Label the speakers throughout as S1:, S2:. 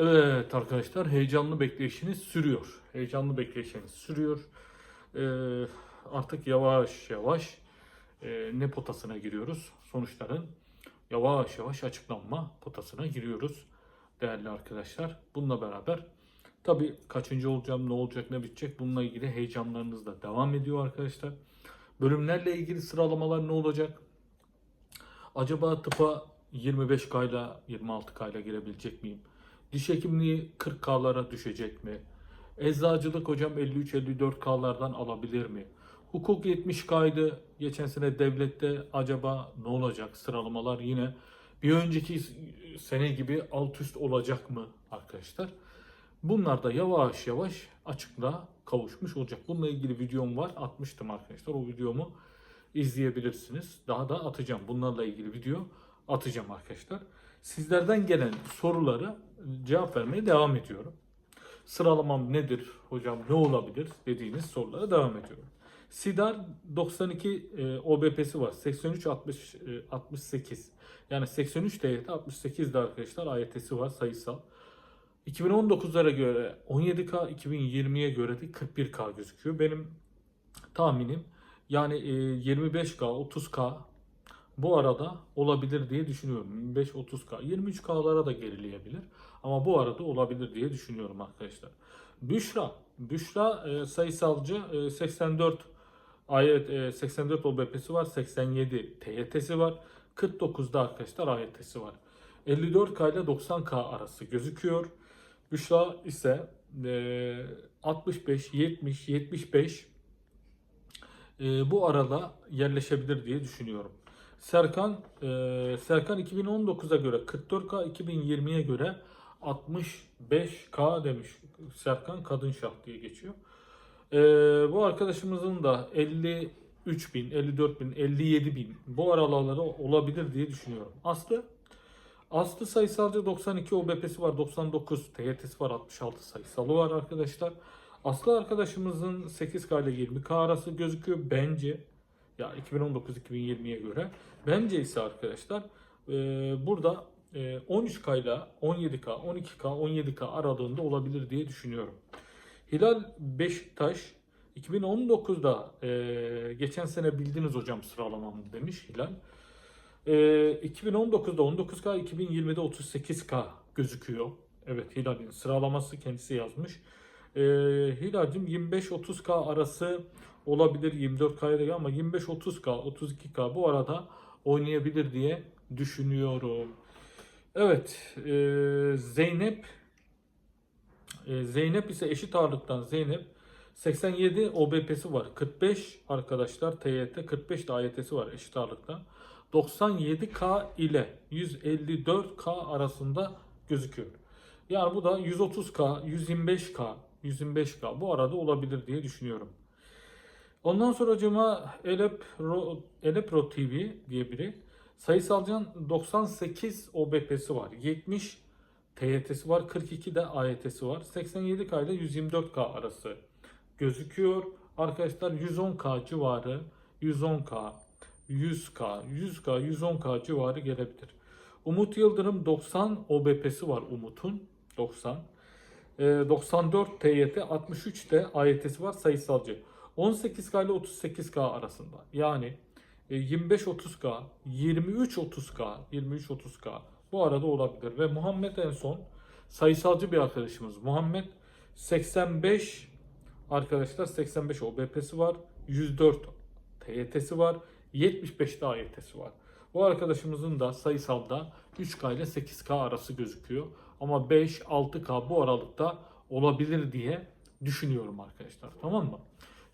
S1: Evet arkadaşlar heyecanlı bekleyişiniz sürüyor. Heyecanlı bekleyişiniz sürüyor. Ee, artık yavaş yavaş e, ne potasına giriyoruz? Sonuçların yavaş yavaş açıklanma potasına giriyoruz değerli arkadaşlar. Bununla beraber tabii kaçıncı olacağım, ne olacak, ne bitecek bununla ilgili heyecanlarınız da devam ediyor arkadaşlar. Bölümlerle ilgili sıralamalar ne olacak? Acaba tıpa 25K ile 26K ile girebilecek miyim? Diş hekimliği 40K'lara düşecek mi? Eczacılık hocam 53-54K'lardan alabilir mi? Hukuk 70K'ydı. Geçen sene devlette acaba ne olacak? Sıralamalar yine bir önceki sene gibi alt üst olacak mı arkadaşlar? Bunlar da yavaş yavaş açıklığa kavuşmuş olacak. Bununla ilgili videom var. Atmıştım arkadaşlar. O videomu izleyebilirsiniz. Daha da atacağım. Bunlarla ilgili video atacağım arkadaşlar. Sizlerden gelen soruları cevap vermeye devam ediyorum. Sıralamam nedir hocam ne olabilir dediğiniz sorulara devam ediyorum. SIDAR 92 e, OBP'si var. 83 60 e, 68. Yani 83 TYT 68 de arkadaşlar AYT'si var sayısal. 2019'lara göre 17K, 2020'ye göre de 41K gözüküyor. Benim tahminim yani e, 25K, 30K bu arada olabilir diye düşünüyorum. 25-30K, 23K'lara da gerileyebilir. Ama bu arada olabilir diye düşünüyorum arkadaşlar. Büşra, Büşra e, sayısalcı e, 84 ayet e, 84 OBP'si var, 87 TYT'si var, 49'da arkadaşlar AYT'si var. 54K ile 90K arası gözüküyor. Büşra ise e, 65, 70, 75 e, bu arada yerleşebilir diye düşünüyorum. Serkan e, Serkan 2019'a göre 44K 2020'ye göre 65K demiş. Serkan kadın şah diye geçiyor. E, bu arkadaşımızın da 53 bin, 54 bin, 57 bin bu araları olabilir diye düşünüyorum. Aslı Aslı sayısalcı 92 OBP'si var, 99 TYT'si var, 66 sayısalı var arkadaşlar. Aslı arkadaşımızın 8K ile 20K arası gözüküyor bence. Ya 2019-2020'ye göre. Bence ise arkadaşlar e, burada e, 13K ile 17K, 12K, 17K aralığında olabilir diye düşünüyorum. Hilal Beşiktaş 2019'da e, geçen sene bildiniz hocam sıralamamı demiş Hilal. E, 2019'da 19K, 2020'de 38K gözüküyor. Evet Hilal'in sıralaması kendisi yazmış. E, Hilal'cim 25-30K arası olabilir 24K'ya da ama 25-30K, 32K bu arada oynayabilir diye düşünüyorum. Evet e, Zeynep e, Zeynep ise eşit ağırlıktan Zeynep 87 OBP'si var. 45 arkadaşlar TYT 45 de AYT'si var eşit ağırlıktan. 97K ile 154K arasında gözüküyor. Yani bu da 130K, 125K, 125K bu arada olabilir diye düşünüyorum. Ondan sonra acıma Elepro, Elepro TV diye biri. Sayısalcan 98 OBP'si var. 70 TYT'si var. 42 de AYT'si var. 87K ile 124K arası gözüküyor. Arkadaşlar 110K civarı, 110K, 100K, 100K, 110K civarı gelebilir. Umut Yıldırım 90 OBP'si var Umut'un. 90. Ee, 94 TYT, 63 de AYT'si var sayısalcı. 18K ile 38K arasında. Yani e, 25-30K, 23-30K, 23-30K bu arada olabilir. Ve Muhammed en son sayısalcı bir arkadaşımız. Muhammed 85 arkadaşlar 85 OBP'si var. 104 TYT'si var. 75 de AYT'si var. Bu arkadaşımızın da sayısalda 3K ile 8K arası gözüküyor. Ama 5-6K bu aralıkta olabilir diye düşünüyorum arkadaşlar. Tamam mı?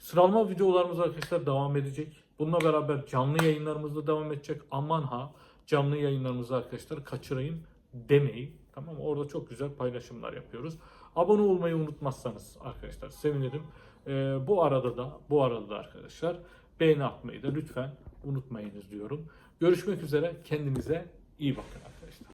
S1: Sıralama videolarımız arkadaşlar devam edecek. Bununla beraber canlı yayınlarımız da devam edecek. Aman ha canlı yayınlarımızı arkadaşlar kaçırayım demeyin. Tamam? Orada çok güzel paylaşımlar yapıyoruz. Abone olmayı unutmazsanız arkadaşlar sevinirim. Ee, bu arada da bu arada da arkadaşlar beğeni atmayı da lütfen unutmayınız diyorum. Görüşmek üzere. Kendinize iyi bakın arkadaşlar.